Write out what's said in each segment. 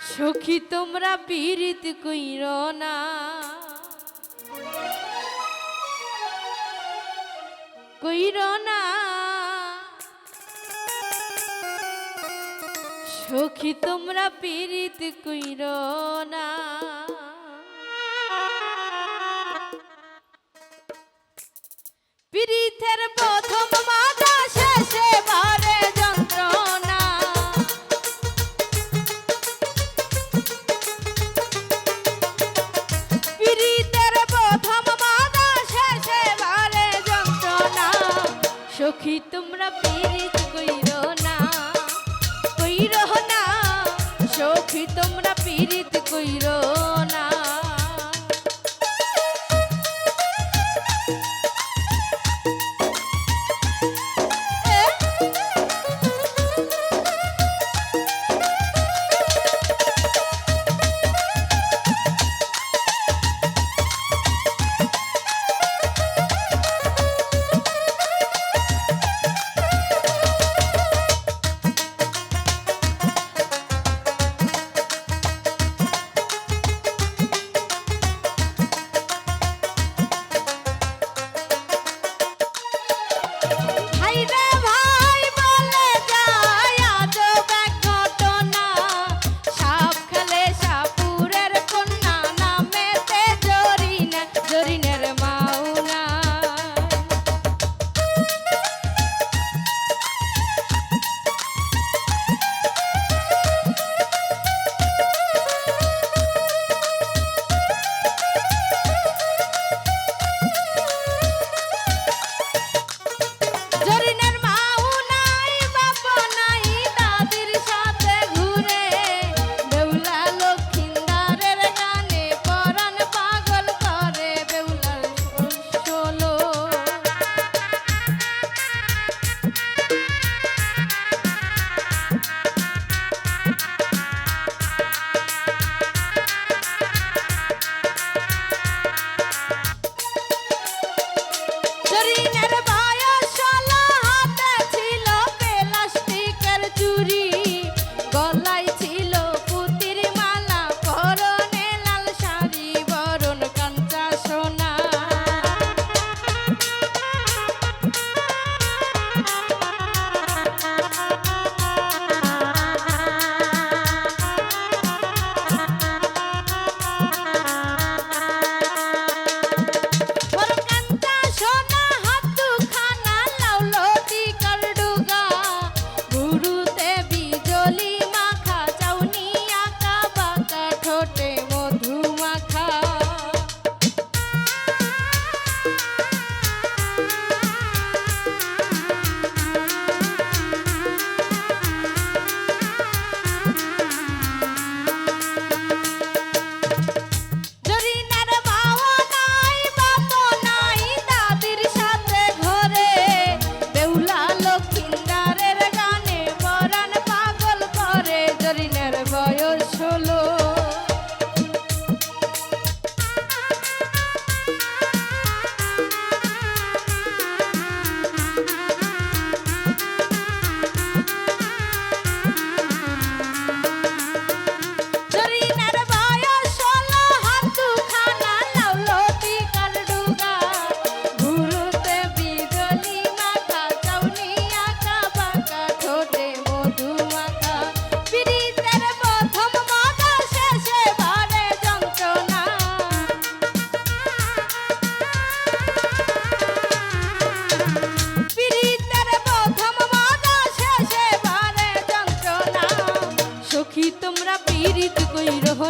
সখী তোমরা পীড়িত কইর না। কইর না। সখী তোমরা পীড়িত কইর না। সখী তোমরা পীড়িত কইরো।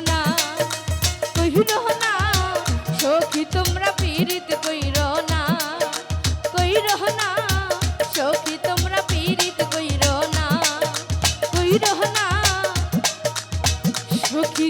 না কহিল না সখী তোমরা পীড়িত কইর না কইর না সখী তোমরা পীড়িত কইর না কইর না সখী